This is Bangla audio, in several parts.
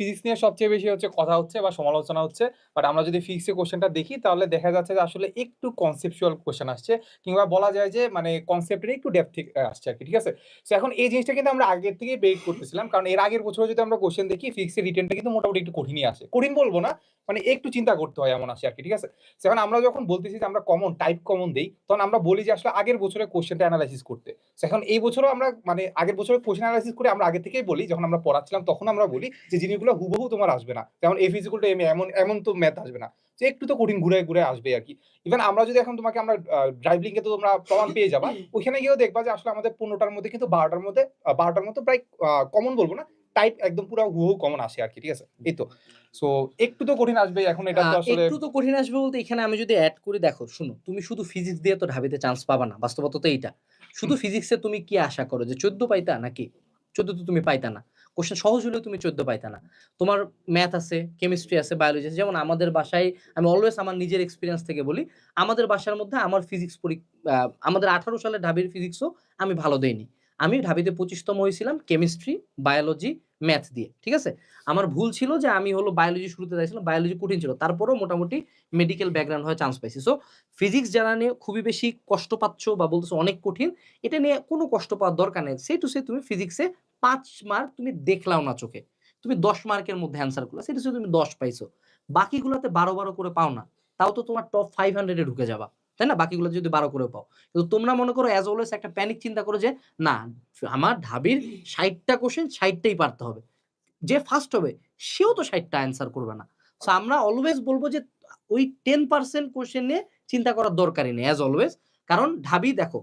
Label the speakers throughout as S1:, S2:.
S1: ফিজিক্স নিয়ে সবচেয়ে বেশি হচ্ছে কথা হচ্ছে বা সমালোচনা হচ্ছে। বাট আমরা যদি ফিজিক্সের কোশ্চেনটা দেখি তাহলে দেখা যাচ্ছে যে আসলে একটু কনসেপচুয়াল কোশ্চেন আসছে। কিংবা বলা যায় যে মানে কনসেপ্টের একটু ডেপথ থেকে আসছে আরকি। ঠিক আছে? তো এখন এই জিনিসটা কিন্তু আমরা আগের থেকেই বেইট করতেছিলাম। কারণ এর আগের বছরে যদি আমরা কোশ্চেন দেখি ফিজিক্সের রিটেনটা কিন্তু মোটামুটি একটু কঠিনই আসে। কঠিন বলব না, মানে একটু চিন্তা করতে হয় এমন আসে আরকি। ঠিক আছে? সো এখন আমরা যখন বলতেছি যে আমরা কমন, টাইপ কমন দেই, তখন আমরা বলি যে আসলে আগের বছরের কোয়েশ্চেনটা এনালাইসিস করতে। সো এখন এই বছরও আমরা মানে আগের বছরের কোয়েশ্চেন এনালাইসিস করে আমরা আগে থেকেই বলি যখন আমরা পড়াচ্ছিলাম তখন আমরা বলি যে জিনিসগুলো হুবহু তোমার আসবে না। যেমন F is equal to M A এমন এমন তো ম্যাথ আসবে না। যে একটু তো কঠিন ঘুরে, ঘুরে আসবে আর কি ইভেন আমরা যদি এখন তোমাকে আমরা ড্রাইভ লিংকে তো তোমরা প্রমাণ পেয়ে যাবা। ওইখানে গিয়েও দেখবা যে আসলে আমাদের পনেরোটার মধ্যে কিন্তু বারোটার মধ্যে বারোটার ১২ টার মতো প্রায় কমন বলব না। টাইপ একদম পুরা হুবহু কমন আসে আরকি। ঠিক আছে? এই তো। সো একটু তো কঠিন আসবেই। এখন এটা তো আসলে
S2: একটু তো কঠিন আসবে বলতে এখানে আমি যদি এড করি দেখো শুনো, তুমি শুধু ফিজিক্স দিয়ে তো ঢাবিতে চান্স পাবা না। বাস্তবতা তো এইটা। শুধু ফিজিক্সে তুমি কি আশা করো যে ১৪ পাইতা নাকি? ১৪ তো তুমি পাইতা না। কোয়েশ্চেন সহজ হলেও তুমি ১৪ পাইতা না। তোমার ম্যাথ আছে, কেমিস্ট্রি আছে, বায়োলজি আছে। যেমন আমাদের বাসায় আমি অলওয়েজ আমার নিজের এক্সপেরিয়েন্স থেকে বলি। আমাদের বাসার মধ্যে আমার ফিজিক্স আমাদের ১৮ সালে ঢাবির ফিজিক্সও আমি ভালো দেইনি। আমি ঢাবিতে ২৫ তম হইছিলাম কেমিস্ট্রি, বায়োলজি, ম্যাথ দিয়ে। ঠিক আছে? আমার ভুল ছিল যে আমি হলো বায়োলজি শুরুতে চাইছিলাম। বায়োলজি কঠিন ছিল। তারপরেও মোটামুটি মেডিকেল ব্যাকগ্রাউন্ড হয়ে চান্স পাইছি। সো ফিজিক্স যারা নিয়ে খুবই বেশি কষ্ট পাচ্ছ বা বলতেছো অনেক কঠিন, এটা নিয়ে কোনো কষ্ট পাওয়ার দরকার নেই। সে টু সে তুমি ফিজিক্সে পাঁচ মার্ক তুমি দেখলাও না চোখে। তুমি ১০ মার্কের মধ্যে অ্যান্সার করলা। সে টু সে তুমি ১০ পাইছো। বাকিগুলোতে বারো বারো করে পাও না। তাও তো তোমার টপ ফাইভ হান্ড্রেডে ঢুকে যাবা। তাই না? বাকিগুলো যদি ১২ করে পাও। কিন্তু তোমরা মনে করো অ্যাজ অলওয়েজ একটা প্যানিক চিন্তা করো যে, না, আমার ঢাবির ৬০ টা কোয়েশ্চেন ৬০ টাই পারতে হবে। যে ফার্স্ট হবে, সেও তো ৬০ টা অ্যান্সার করবে না। সো আমরা অলওয়েজ বলব যে, ওই 10% কোয়েশ্চেন নিয়ে চিন্তা করার দরকারই নেই অ্যাজ অলওয়েজ। কারণ ঢাবি, দেখো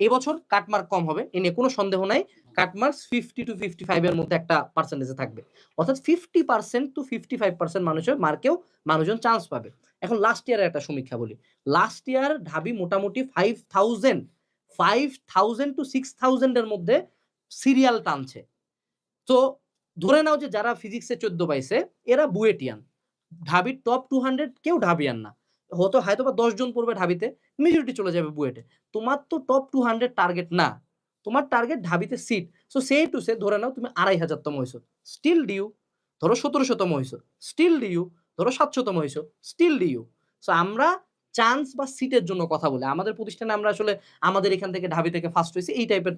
S2: এবছর কাটমার্ক কম হবে। এ নিয়ে কোনো সন্দেহ নাই। কাট মার্কস 50 টু 55 এর মধ্যে একটা পার্সেন্টেজ থাকবে। অর্থাৎ 50% টু 55% মানুষের মার্কেও মানুষজন চান্স পাবে। এখন লাস্ট ইয়ারের একটা সমীক্ষা বলি। লাস্ট ইয়ার ঢাবি মোটামুটি 5000 5000 টু সিক্স থাউজেন্ডের মধ্যে সিরিয়াল টানছে। তো ধরে নাও যে যারা ফিজিক্সে ১৪ পাইছে এরা বুয়েটিয়ান। ঢাবির টপ 200 কেউ ঢাবিয়ান না। হয়তো হয়তোবা ১০ জন পড়বে ঢাবিতে, মেজরিটি চলে যাবে বুয়েটে। তোমার তো টপ 200 টার্গেট না। তোমার টার্গেট ঢাবিতে সিট। সো সেই টু সে ধরে নাও তুমি ২৫০০ তম হইছো। Still DU. ধরো ১৭০০ তম হইছো। Still DU. ধরো ৭০০ তম হইছো। Still DU. সো আমরা চান্স বা সিটের জন্য কথা বলে আমাদের প্রতিষ্ঠানে আমরা আসলে আমাদের এখান থেকে ঢাবি থেকে ফার্স্ট হইছি, এই টাইপের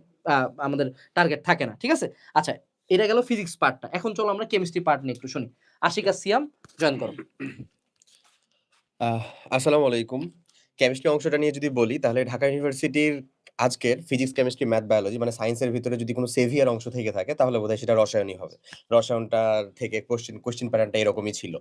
S2: আমাদের টার্গেট থাকে না। ঠিক আছে? আচ্ছা এটা গেল ফিজিক্স পার্টটা। এখন চলো আমরা কেমিস্ট্রি পার্ট নিয়ে একটু শুনি। আশিকা সিয়াম জয়েন করো।
S3: আসসালামু আলাইকুম। কেমিস্ট্রি অংশটা নিয়ে যদি বলি, তাহলে ঢাকা ইউনিভার্সিটির আজকের ফিজিক্স, কেমিস্ট্রি, ম্যাথ, বায়োলজি মানে সায়েন্সের ভিতরে যদি কোনো সেভিয়ার অংশ থেকে থাকে তাহলে বোধহয় সেটা রসায়নই হবে। রসায়নটার থেকে কোশ্চেন কোয়েশ্চেন প্যাটার্নটা এরকমই ছিল।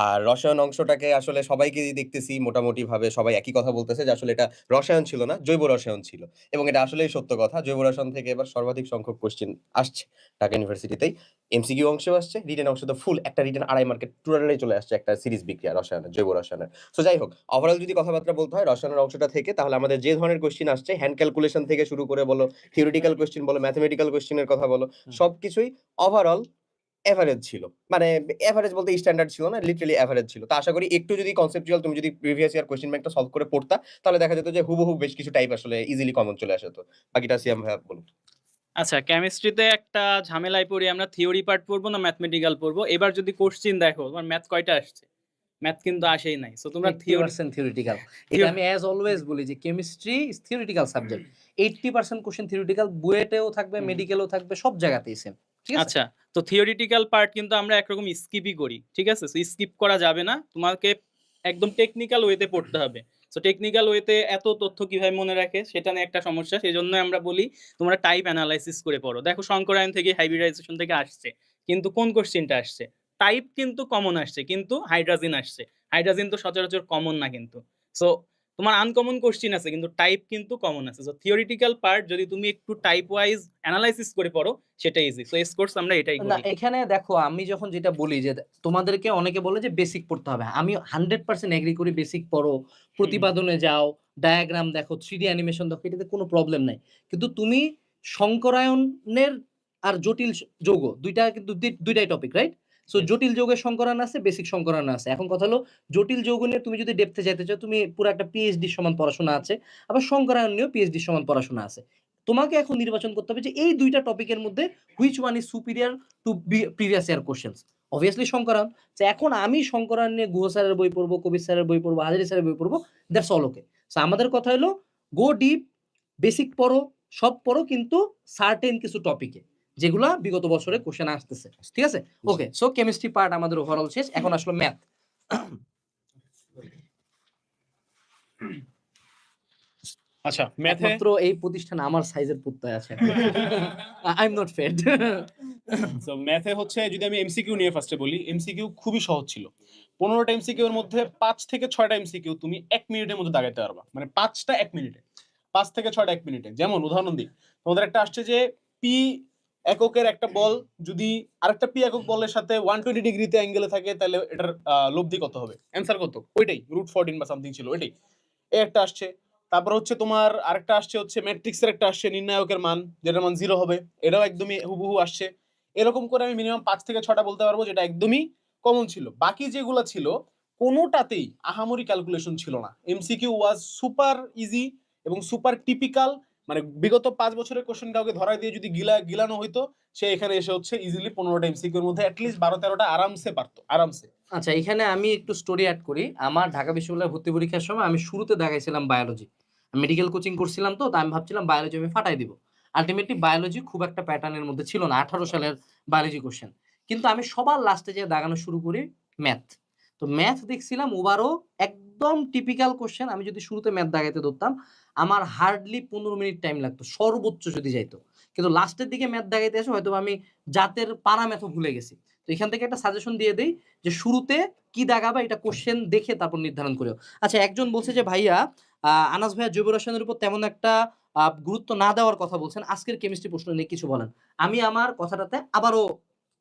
S3: আর রসায়ন অংশটাকে আসলে সবাইকে দেখতেছি মোটামুটিভাবে সবাই একই কথা বলতেছে যে আসলে এটা রসায়ন ছিল না, জৈব রসায়ন ছিল। এবং এটা আসলেই সত্য কথা। জৈব রসায়ন থেকে এবার সর্বাধিক সংখ্যক কোশ্চেন আসছে ঢাকা ইউনিভার্সিটিতেই। এমসিকিউ অংশেও আসছে, রিটেন অংশ তো ফুল একটা রিটেন ২.৫ মার্কের টোটালটাই চলে আসছে একটা সিরিজ বিক্রিয়া রসায়নের, জৈব রসায়নের। সো যাই হোক, ওভারঅল যদি কথাবার্তা বলতে হয় রসায়নের অংশটা থেকে তাহলে আমাদের যে ধরনের কোয়েশ্চেন আসছে হ্যান্ড ক্যালকুলেশন থেকে শুরু করে বলো, থিওরিটিক্যাল কোয়েশ্চেন বলো, ম্যাথমেটিক্যাল কোয়েশ্চেন এর কথা বলো,
S2: হুম।
S3: সবকিছুই ওভারঅল এভারেজ ছিল। মানে এভারেজ বলতে স্ট্যান্ডার্ড ছিল না, লিটারেলি এভারেজ ছিল। তো আশা করি একটু যদি কনসেপচুয়াল তুমি যদি প্রিভিয়াস ইয়ার কোয়েশ্চেন ব্যাংকটা সলভ করে পড়তা তাহলে দেখা যেত যে হুবহু বেশ কিছু টাইপ আসলে ইজিলি কমন চলে আসতো। বাকিটা সিয়াম ভাইয়া বলুন।
S4: আচ্ছা কেমিস্ট্রিতে একটা ঝামেলায় পড়ি আমরা থিওরি পার্ট পড়ব না ম্যাথমেটিক্যাল পড়ব। এবার যদি কোশ্চেন দেখো তোমার ম্যাথ কয়টা আসছে? ম্যাথ কিন্তু আসেই নাই। সো তোমরা থিওরি
S2: 80% থিওরিটিক্যাল। এটা আমি অ্যাজ অলওয়েজ বলি যে chemistry is theoretical subject. 80% question theoretical বুয়েটেও থাকবে। মেডিকেলেও থাকবে, সব জায়গাতেই সেম। ঠিক
S4: আচ্ছা, তো থিওরিটিক্যাল পার্ট কিন্তু আমরা একরকম স্কিপই করি। ঠিক আছে? সো স্কিপ করা যাবে না। তোমাকে একদম টেকনিক্যাল ওয়েতে পড়তে হবে। সো টেকনিক্যাল ওয়েতে এত তথ্য কীভাবে মনে রাখে সেটা নিয়ে একটা সমস্যা। সেই জন্য আমরা বলি, তোমরা টাইপ অ্যানালাইসিস করে পড়ো। দেখো শঙ্করায়ন থেকে হাইব্রিডাইজেশন থেকে আসছে। কিন্তু কোন কোশ্চেনটা আসছে? টাইপ কিন্তু কমন আসছে, কিন্তু হাইড্রাজিন আসছে। হাইড্রাজিন তো সচরাচর কমন না কিন্তু। সো তোমার আনকমন কোশ্চেন আছে কিন্তু টাইপ কিন্তু কমন আছে। সো থিওরিটিক্যাল পার্ট যদি তুমি একটু টাইপ ওয়াইজ অ্যানালাইসিস করে পড়ো সেটা ইজি। সো এস কোর্স আমরা এটাই
S2: না। এখানে দেখো আমি যখন যেটা বলি যে তোমাদেরকে অনেকে বলে যে বেসিক পড়তে হবে। আমি 100% এগ্রি করি বেসিক পড়ো। প্রতিপাদনে যাও, ডায়াগ্রাম দেখো, 3D অ্যানিমেশন দেখো এটাতে কোনো প্রবলেম নাই। কিন্তু তুমি শঙ্করায়নের আর জটিল যৌগ ২ টা কিন্তু দুইটাই টপিক রাইট? সো। জটিল যৌগের সংকরায়ন আছে, বেসিক সংকরায়ন আছে। এখন কথা হলো জটিল যৌগ নিয়ে তুমি যদি ডেপথ এ যাইতে চাও তুমি পুরো একটা পিএইচডি সমান পড়াশোনা আছে। আবার সংকরায়ন নিয়েও পিএইচডি সমান পড়াশোনা আছে। তোমাকে এখন নির্বাচন করতে হবে যে এই দুইটা টপিকের মধ্যে which one is superior to previous year questions. Obviously শঙ্করায়ন তো এখন আমি শঙ্করায়ন নিয়ে গুহ স্যারের বই পড়ব কবির স্যারের বই পড়ব হাজারি স্যারের বই পড়ব দ্যাটস অল ওকে সো আমাদের কথা হলো গো ডিপ বেসিক পড়ো সব পড়ো কিন্তু সার্টেন কিছু টপিকে যেগুলা বিগত বছরে কোশ্চেন আসতেছে। ঠিক আছে? ওকে সো কেমিস্ট্রি পার্ট আমাদের ওভারঅল শেষ। এখন আসলো ম্যাথ
S5: আচ্ছা ম্যাথে
S2: একমাত্র এই প্রতিষ্ঠান আমার সাইজের পুত্তায় আছে। আই এম নট ফেড
S5: তো ম্যাথে হচ্ছে যদি আমি এমসিকিউ নিয়ে ফার্স্টে বলি এমসিকিউ খুবই সহজ ছিল। পনেরোটা এমসিকিউ এর মধ্যে পাঁচ থেকে ছয়টা এমসিকিউ তুমি এক মিনিটের মধ্যে দাগাইতে পারবা। মানে পাঁচটা এক মিনিটে। পাঁচ থেকে ছয়টা এক মিনিটে। যেমন উদাহরণ দিই। তোমাদের একটা আসছে যে পি এককের একটা বল, যদি আরেকটা পি একক বলের সাথে ওয়ান টোয়েন্টি ডিগ্রিতে অ্যাঙ্গেলে থাকে, তাহলে এটার লব্ধি কত হবে? অ্যান্সার কত? ওইটাই রুট ফোরটিন বা সামথিং ছিল, ওইটাই। এই একটা আসছে। তারপর হচ্ছে তোমার আরেকটা আসছে হচ্ছে ম্যাট্রিক্সের একটা আসছে, নির্ণায়কের মান, যেটার মান জিরো হবে। এটাও একদমই হুবহু আসছে। এরকম করে আমি মিনিমাম পাঁচ থেকে ছটা বলতে পারব, যেটা একদমই কমন ছিল। বাকি যেগুলো ছিল, কোনোটাতেই আহামরি ক্যালকুলেশন ছিল না। এমসিকিউ ওয়াজ সুপার ইজি এবং সুপার টিপিক্যাল মানে বিগত পাঁচ বছরের কোশ্চেন কাউকে ধরাই দিয়ে যদি গিলা গিলানো হইতো, সে এখানে এসে হচ্ছে ইজিলি পনেরোটা এমসিকিউর মধ্যে অ্যাটলিস্ট বারো তেরোটা আরামসে পারতো, আরামসে।
S2: আচ্ছা এখানে আমি একটু স্টোরি অ্যাড করি। আমার ঢাকা বিশ্ববিদ্যালয়ে ভর্তি পরীক্ষার সময় আমি শুরুতে দেখাইছিলাম বায়োলজি মেডিকেল কোচিং করছিলাম তো তাই আমি ভাবছিলাম বায়োলজি আমি ফাটাই দিব। আলটিমেটলি বায়োলজি খুব একটা প্যাটার্নের মধ্যে ছিল না, আঠারো সালের বায়োলজি কোশ্চেন কিন্তু আমি সবার লাস্টে যে দাগানো শুরু করি ম্যাথ তো ম্যাথ দেখছিলাম ওভারও একদম টিপিক্যাল কোশ্চেন আমি যদি শুরুতে ম্যাথ দাগাইতে ধরতাম আমার হার্ডলি পনেরো মিনিট টাইম লাগতো, সর্বোচ্চ যদি যাইতো। কিন্তু লাস্টের দিকে ম্যাথ দাগাইতে এসে হয়তো আমি জাতের পারা ম্যাথও ভুলে গেছি। তো এখান থেকে একটা সাজেশন দিয়ে দেই যে শুরুতে কি দাগাবা এটা কোশ্চেন দেখে তারপর নির্ধারণ করে আচ্ছা একজন বলছে যে, ভাইয়া আনাস ভাইয়া জৈব রসায়নের উপর তেমন একটা গুরুত্ব না দেওয়ার কথা বলছেন। আজকের কেমিস্ট্রি প্রশ্ন নিয়ে কিছু বলেন। আমি আমার কথাটাতে আবারও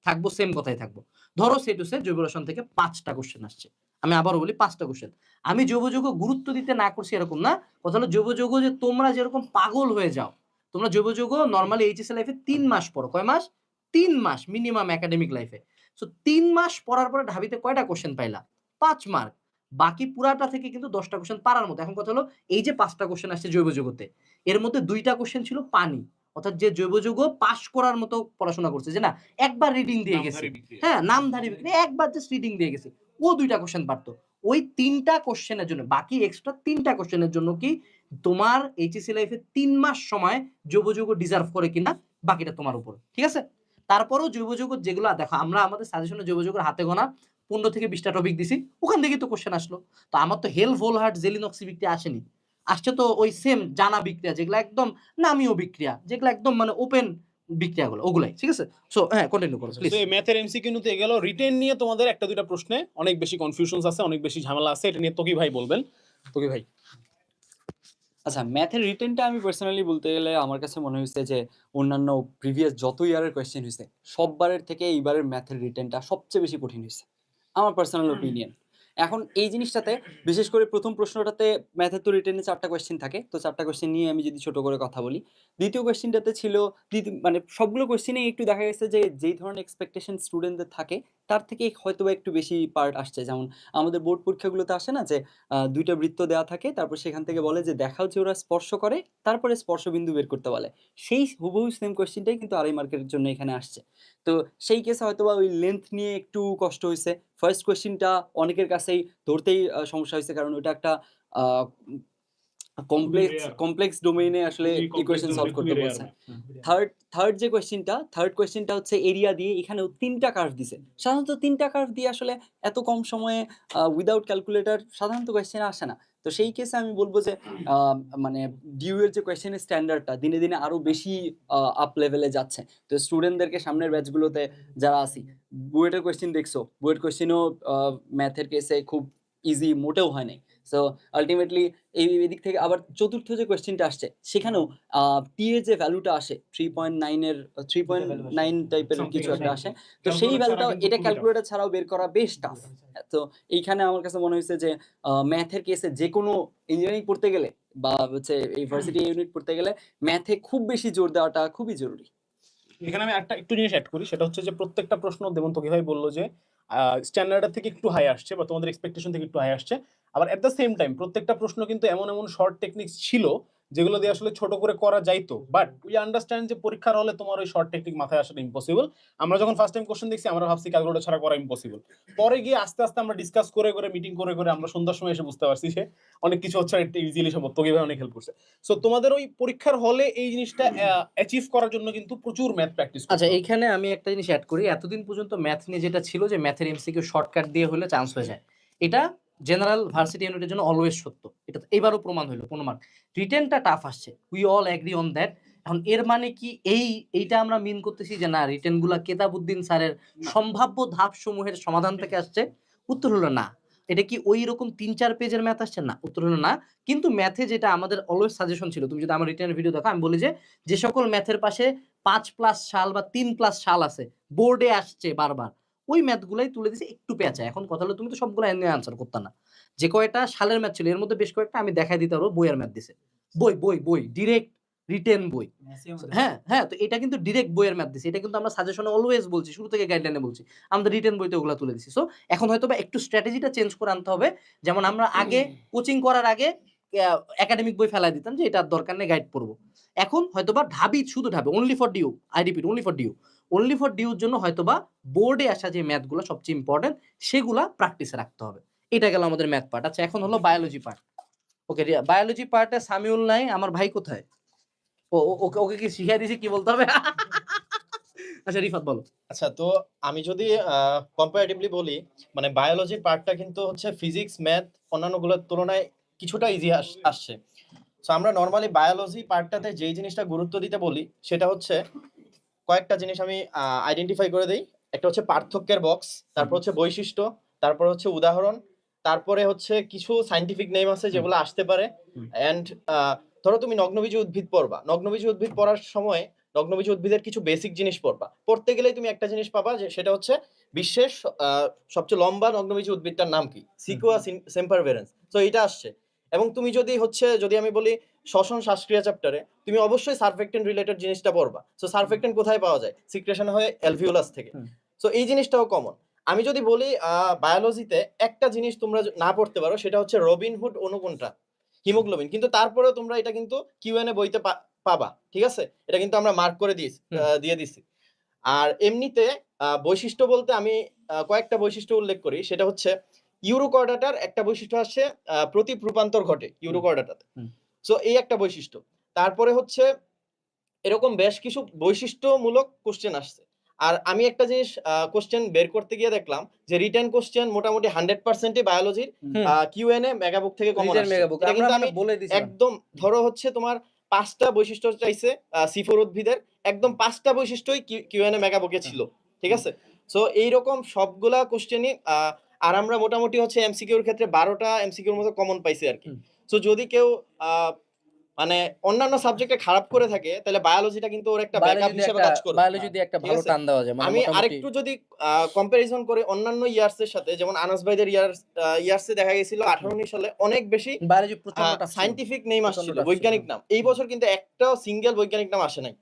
S2: থাকব সেম কথাই থাকব। ধরো সে টু সে জৈব রসায়ন থেকে পাঁচটা কোশ্চেন আসছে। আমি আবারও বলি পাঁচটা কোশ্চেন আমি জৈব যৌগ গুরুত্ব দিতে না করছি এরকম না। কথা হলো জৈব যৌগ যে তোমরা যেরকম পাগল হয়ে যাও, তোমরা জৈব যৌগ নর্মালি এইচএসএ লাইফে তিন মাস পড়ো। কয় মাস? তিন মাস মিনিমাম একাডেমিক লাইফে সো তিন মাস পড়ার পরে ঢাবিতে কয়টা কোশ্চেন পাইলা? পাঁচ মার্ক বাকি পুরাটা থেকে কিন্তু দশটা কোশ্চেন পারার মতো। এখন কথা হলো এই যে পাঁচটা কোশ্চেন আসছে জৈব জগতে এর মধ্যে দুইটা কোশ্চেন ছিল পানি। অর্থাৎ যে জৈব যৌগ পাশ করার মতো পড়াশোনা করছে যে না একবার রিডিং দিয়ে গেছে। হ্যাঁ নামধারী বিক্রি একবার জাস্ট রিডিং দিয়ে গেছে। ও দুইটা কোশ্চেন পারতো। ওই তিনটা কোশ্চেনের জন্য বাকি এক্সট্রা তিনটা কোশ্চেনের জন্য কি তোমার এইচএসসি লাইফে তিন মাস সময় জৈব যৌগ ডিজার্ভ করে কিনা বাকিটা তোমার উপর। ঠিক আছে? তারপরেও জৈব যৌগ যেগুলো দেখো আমরা আমাদের সাজেশনে জৈব যৌগের হাতে গোনা পনেরো থেকে বিশটা টপিক দিছি ওখান থেকেই তো কোশ্চেন আসলো। তো আমার তো হেল ভোল হার্ট জেলিনক্সি বিক্রিয়া আসেনি। আসছে তো ওই সেম জানা বিক্রিয়া যেগুলো একদম নামীয় বিক্রিয়া যেগুলো একদম মানে ওপেন বিক্রিয়াগুলো ওগুলাই ঠিক আছে? সো হ্যাঁ কন্টিনিউ করো প্লিজ
S5: তো এই ম্যাথের এমসিকিউ নিতে গেল রিটেন নিয়ে তোমাদের একটা দুইটা প্রশ্নে অনেক বেশি কনফিউশনস আছে অনেক বেশি ঝামেলা আছে এটা নিয়ে তোকি ভাই বলবেন। তোকি ভাই।
S6: আচ্ছা ম্যাথের রিটেনটা আমি পার্সোনালি বলতে গেলে আমার কাছে মনে হয়েছে যে অন্যান্য প্রিভিয়াস যত ইয়ারের কোয়েশ্চেন হয়েছে সববারের থেকে এইবারের ম্যাথের রিটেনটা সবচেয়ে বেশি কঠিন হয়েছে আমার পার্সোনাল ওপিনিয়ন এখন এই জিনিসটাতে বিশেষ করে প্রথম প্রশ্নটাতে ম্যাথের তো রিটেনে চারটা কোয়েশ্চেন থাকে। তো চারটা কোয়েশ্চেন নিয়ে আমি যদি ছোট করে কথা বলি, দ্বিতীয় কোয়েশ্চেনটাতে ছিল মানে সবগুলো কোয়েশ্চেনে একটু দেখা গেছে যে যেই ধরনের এক্সপেকটেশন স্টুডেন্টদের থাকে তার থেকে হয়তো একটু বেশি পার্ট আসছে। যেমন আমাদের বোর্ড পরীক্ষাগুলোতে আসে না যে দুইটা বৃত্ত দেওয়া থাকে, তারপর সেখান থেকে বলে যে, দেখাও যে ওরা স্পর্শ করে তারপরে স্পর্শবিন্দু বের করতে বলে। সেই হুবহু সেম কোয়েশ্চেনটাই কিন্তু আড়াই মার্কের জন্য এখানে আসছে। তো সেই কেসে হয়তো বা ওই লেন্থ নিয়ে একটু কষ্ট হয়েছে। ফার্স্ট কোয়েশ্চেনটা অনেকের কাছেই ধরতেই সমস্যা হয়েছে কারণ ওটা একটা কমপ্লেক্স কমপ্লেক্স ডোমেইনে আসলে ইকুয়েশন সলভ করতে বলছে। থার্ড থার্ড যে কোয়েশ্চেনটা থার্ড কোয়েশ্চেনটা হচ্ছে এরিয়া দিয়ে এখানেও তিনটা কার্ভ দিছে। সাধারণত তিনটা কার্ভ দিয়ে আসলে এত কম সময়ে উইদাউট ক্যালকুলেটর সাধারণত কোয়েশ্চেন আসে না। তো সেই কেসে আমি বলব যে আহ, মানে ডিউ এর যে কোয়েশ্চেনের স্ট্যান্ডার্ডটা দিনে দিনে আরও বেশি আপ লেভেলে যাচ্ছে। তো স্টুডেন্টদেরকে সামনের ব্যাচগুলোতে যারা আসি বুয়েটের কোয়েশ্চেন দেখছ? বুয়েট কোয়েশ্চেনও ম্যাথের কেসে খুব ইজি মোটেও হয় নাই। সো আলটিমেটলি এই এদিক থেকে আবার চতুর্থ যে কোয়েশ্চেনটা আসছে সেখানেও এর যে ভ্যালুটা আসে থ্রি পয়েন্ট নাইনের থ্রি পয়েন্ট নাইন টাইপের কিছু একটা আসে। তো সেই ভ্যালুটা এটা। ক্যালকুলেটর ছাড়াও বের করা বেশ টাফ তো এইখানে আমার কাছে মনে হয়েছে যে ম্যাথের কেসে যে কোনো ইঞ্জিনিয়ারিং পড়তে গেলে বা হচ্ছে ইউনিভার্সিটি ইউনিট পড়তে গেলে ম্যাথে খুব বেশি জোর দেওয়াটা খুবই জরুরি।
S5: এখানে আমি একটা একটু জিনিস অ্যাড করি সেটা হচ্ছে যে প্রত্যেকটা প্রশ্ন দেবন তোকি ভাই বলল যে স্ট্যান্ডার্ডের থেকে একটু হাই আসছে বা তোমাদের এক্সপেকটেশন থেকে একটু হাই আসছে। আবার অ্যাট দ্য সেম টাইম প্রত্যেকটা প্রশ্ন কিন্তু এমন এমন শর্ট টেকনিক্স ছিল যেগুলো দিয়ে আসলে ছোট করে করা যাইতো। বাট উই আন্ডারস্ট্যান্ড যে পরীক্ষার হলে তোমার ওই শর্ট টেকনিক মাথায় আসলে ইম্পসিবল আমরা যখন ফার্স্ট টাইম কোশ্চেন দেখছি আমরা ভাবছি ক্যালকুলেটর ছাড়া করা ইম্পসিবল পরে গিয়ে আস্তে আস্তে আমরা ডিসকাস করে করে মিটিং করে করে আমরা সন্ধ্যার সময় এসে বুঝতে পারছি সে অনেক কিছু হচ্ছে ইজিলি সম্ভব। তোকে ভাই অনেক হেল্প করছে। সো তোমাদের ওই পরীক্ষার হলে এই জিনিসটা অ্যাচিভ করার জন্য কিন্তু প্রচুর ম্যাথ প্র্যাকটিস
S2: আচ্ছা এইখানে আমি একটা জিনিস অ্যাড করি। এতদিন পর্যন্ত ম্যাথ নিয়ে যেটা ছিল যে ম্যাথের এমসিকিউ শর্টকাট দিয়ে হলে চান্স হয়ে যায়। এটা জেনারেল ভার্সিটি ইউনিটের জন্য অলওয়েজ সত্য। এটা এবারও প্রমাণ হলো কোনো মার্ক রিটেনটা টাফ আসছে। We all agree on that এখন এর মানে কি? এই এইটা আমরা মিন করতেছি যে না রিটেনগুলা কেতাবুদ্দিন স্যারের সম্ভাব্য ধাপ সমূহের সমাধান থেকে আসছে। উত্তর হলো না। এটা কি ওই রকম তিন চার পেজের ম্যাথ আসছে? না উত্তর হলো না। কিন্তু ম্যাথে যেটা আমাদের অলওয়েজ সাজেশন ছিল তুমি যদি আমার রিটেনের ভিডিও দেখো আমি বলি যে যে সকল ম্যাথের পাশে পাঁচ প্লাস সাল বা তিন প্লাস সাল আছে বোর্ডে আসছে বারবার। ওই ম্যাথগুলাই তুলে দিছে একটু পেঁচা। এখন কথা হলো তুমি তো সবগুলো এনে আনসার করতে না। যে কয়টা সালের ম্যাথ ছিল এর মধ্যে বেশ কয়েকটা আমি দেখাই দিতে পারব বইয়ের ম্যাথ দিছে। বই বই বই ডিরেক্ট রিটেন বই। হ্যাঁ হ্যাঁ তো এটা কিন্তু ডিরেক্ট বইয়ের ম্যাথ দিছে। এটা কিন্তু আমরা সাজেশনে অলওয়েজ বলছি শুরু থেকে গাইডলাইনে বলছি। আমাদের রিটেন বইতে ওগুলো তুলে দিছি। সো এখন হয়তো বা একটু স্ট্র্যাটেজিটা চেঞ্জ করে আনতে হবে। যেমন আমরা আগে কোচিং করার আগে একাডেমিক বই ফেলাই দিতাম যে এটার দরকার নেই গাইড পড়ব এখন হয়তোবা ঢাবি শুধু ঢাবি only for DU I repeat only for DU only for ডিউর জন্য হয়তোবা বোর্ডে আসা যে ম্যাথগুলো সবচেয়ে ইম্পর্টেন্ট সেগুলা প্র্যাকটিসে রাখতে হবে। এটা গেল আমাদের ম্যাথ পার্ট আচ্ছা এখন হলো বায়োলজি পার্ট ওকে বায়োলজি পার্টে সামিউল নাই, আমার ভাই কোথায়? ও ওকে ওকে কি শিখিয়ে দিয়েছি কি বলতে হবে? আচ্ছা রিফাত, বলো।
S7: আচ্ছা তো আমি যদি কম্পারেটিভলি বলি মানে বায়োলজির পার্টটা কিন্তু হচ্ছে ফিজিক্স ম্যাথ অন্যান্যগুলোর তুলনায় কিছুটা ইজি আসছে। সো আমরা নর্মালি বায়োলজি পার্টটাতে যেই জিনিসটা গুরুত্ব দিতে বলি, সেটা হচ্ছে কয়েকটা জিনিস আমি আইডেন্টিফাই করে দিই। একটা হচ্ছে পার্থক্যের বক্স তারপর হচ্ছে বৈশিষ্ট্য তারপর হচ্ছে উদাহরণ তারপরে হচ্ছে কিছু সাইন্টিফিক নেম আছে যেগুলো আসতে পারে। অ্যান্ড ধরো তুমি নগ্নবীজি উদ্ভিদ পড়বা। নগ্নবীজি উদ্ভিদ পড়ার সময় নগ্নবীজি উদ্ভিদের কিছু বেসিক জিনিস পড়বা। পড়তে গেলেই তুমি একটা জিনিস পাবা যে সেটা হচ্ছে বিশ্বের সবচেয়ে লম্বা নগ্নবীজি উদ্ভিদটার নাম কি? সিকুয়া সেম্পারভেরেন্স তো এটা আসছে। এবং তুমি যদি হচ্ছে যদি আমি বলি শ্বসন শ্বাসক্রিয়া চ্যাপ্টারে তুমি অবশ্যই সার্ফেক্টেন্ট রিলেটেড জিনিসটা পড়বা। সো সার্ফেক্টেন্ট কোথায় পাওয়া যায়? সিক্রেশন হয় অ্যালভিওলাস থেকে। সো এই জিনিসটাও কমন আমি যদি বলি বায়োলজিতে একটা জিনিস তোমরা না পড়তে পারো সেটা হচ্ছে রবিনহুড অনুকোনটা হিমোগ্লোবিন। কিন্তু তারপরেও তোমরা এটা কিন্তু কিউএনএ বইতে পাবা ঠিক আছে? এটা কিন্তু আমরা মার্ক করে দিয়েছি দিয়ে দিছি। আর এমনিতে বৈশিষ্ট্য বলতে আমি কয়েকটা বৈশিষ্ট্য উল্লেখ করি। সেটা হচ্ছে ইউরোকর্ডাটার একটা বৈশিষ্ট্য আসছে প্রতি রূপান্তর ঘটে ইউরোকর্ডাটাতে। সো এই একটা বৈশিষ্ট্য। তারপরে হচ্ছে এরকম বেশ কিছু বৈশিষ্ট্যমূলক কোশ্চেন আসছে। আর আমি একটা জিনিস কোশ্চেন বের করতে গিয়ে দেখলাম যে রিটার্ন কোশ্চেন মোটামুটি হান্ড্রেড পার্সেন্টই বায়োলজির। কিউএনএ মেগাবুক থেকে কমন এটা কিন্তু আমি একদম ধরো হচ্ছে তোমার পাঁচটা বৈশিষ্ট্য চাইছে সিফোর উদ্ভিদের একদম পাঁচটা বৈশিষ্ট্যই কিউএনএ মেগাবুকে ছিল। ঠিক আছে? সো এইরকম সবগুলা কোশ্চেনই আর আমরা মোটামুটি হচ্ছে এমসিকিউর ক্ষেত্রে বারোটা এমসিকিউর মতো কমন পাইছি আর কি। সো যদি কেউ মানে অন্যান্য সাবজেক্টে খারাপ করে থাকে তাহলে বায়োলজিটা কিন্তু ওর একটা ব্যাকআপ হিসেবে কাজ করবে।
S2: বায়োলজি দিয়ে একটা ভালো টান দেওয়া যায় মানে
S7: আমি আরেকটু যদি কম্পারিজন করে অন্যান্য ইয়ার্স এর সাথে যেমন আনাস ভাইদের ইয়ার্স ইয়ার্সে দেখা গেছিল আঠারো উনিশ সালে অনেক বেশি
S2: বায়োলজি প্রচণ্ড।
S7: সাইন্টিফিক নেম আসছিল বৈজ্ঞানিক নাম। এই বছর কিন্তু একটাও সিঙ্গেল বৈজ্ঞানিক নাম আসে নাই।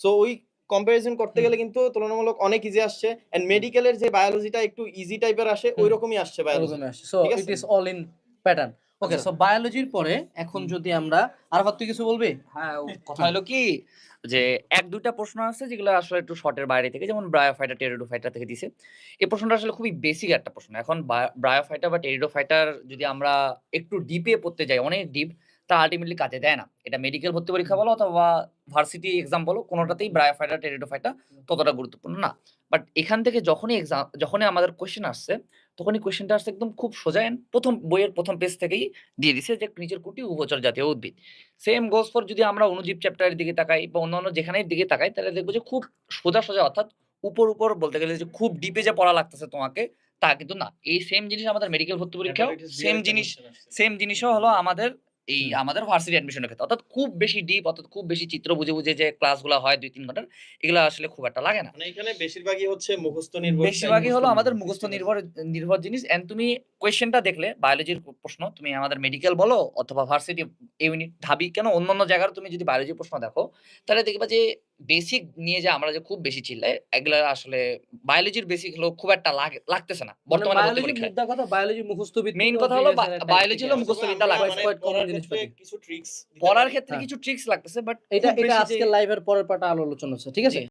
S7: সো ওই কম্পারিজন করতে গেলে কিন্তু তুলনামূলক অনেক ইজি আসছে এন্ড মেডিকেলের যে বায়োলজিটা একটু ইজি টাইপের আসে ওই রকমই আসছে বায়োলজি আছে?
S2: is all in pattern. Okay,
S7: আচ্ছা।
S2: so বায়োলজির পরে এখন যদি আমরা আরাফাত তুই কিছু বলবি?
S8: হ্যাঁ কথা হলো কি যে এক দুইটা প্রশ্ন আছে যেগুলো আসলে একটু শর্টের বাইরে থেকে যেমন ব্রায়োফাইটার টেরিডোফাইটার থেকে দিছে। এই প্রশ্নটা আসলে খুবই বেসিক একটা প্রশ্ন। এখন ব্রায়োফাইটার বা টেরিডোফাইটার যদি আমরা একটু ডিপে পড়তে যাই অনেক ডিপ তা আলটিমেটলি কাজে দেয় না। এটা মেডিকেল ভর্তি পরীক্ষা বলো অথবা ভার্সিটি এক্সাম বলো কোনোটাতেই ব্রায়োফাইটার টেরিডোফাইটা ততটা গুরুত্বপূর্ণ না। বাট এখান থেকে যখনই এক্সাম যখনই আমাদের কোয়েশ্চেন আসছে তখনই কোয়েশ্চেনটা আসছে একদম খুব সোজা প্রথম বইয়ের প্রথম পেজ থেকেই দিয়ে দিছে যে নিচের কুটি উভচর জাতীয় উদ্ভিদ। সেম গোস ফর যদি আমরা অনুজীব চ্যাপ্টারের দিকে তাকাই বা অন্যান্য যেখানে দিকে তাকাই তাহলে দেখব যে খুব সোজা সোজা অর্থাৎ উপর উপর বলতে গেলে যে খুব ডিপে যে পড়া লাগতেছে তোমাকে তা কিন্তু না। এই সেম জিনিস আমাদের মেডিকেল ভর্তি পরীক্ষাও সেম জিনিস সেম জিনিসও হলো আমাদের এই আমাদের ভার্সিটি অ্যাডমিশনের ক্ষেত্রে। অর্থাৎ খুব বেশি ডিপ অর্থাৎ খুব বেশি চিত্র বুঝে বুঝে যে ক্লাসগুলো হয় দুই তিন ঘণ্টার এগুলো আসলে খুব একটা লাগে না।
S7: মানে এখানে বেশিরভাগই হচ্ছে মুখস্থ নির্ভর
S8: বেশিরভাগই হলো আমাদের মুখস্থ নির্ভর নির্ভর জিনিস। এন্ড তুমি কোয়েশ্চেনটা দেখলে বায়োলজির প্রশ্ন তুমি আমাদের মেডিকেল বলো অথবা ভার্সিটি ইউনিট ঢাবি কেন অন্য অন্য জায়গার তুমি যদি বায়োলজির প্রশ্ন দেখো তাহলে দেখবা যে বেসিক নিয়ে যে আমরা যে খুব বেশি চিল্লাই এগুলা আসলে বায়োলজির বেসিক হলো খুব একটা লাগে- লাগতেছে না। বর্তমানে
S2: বায়োলজি
S8: পরীক্ষায়
S2: মুদ্রা কথা বায়োলজি মুখস্থ ভিত্তিক
S8: মেইন কথা হলো বায়োলজি হলো মুখস্থ বিদ্যা।
S3: কিছু ট্রিক্স
S8: পড়ার ক্ষেত্রে
S2: হ্যাঁ।
S8: কিছু ট্রিক্স লাগতেছে বাট
S2: এটা এটা আজকে লাইভের পরের পাটা আলোচনা হচ্ছে ঠিক আছে?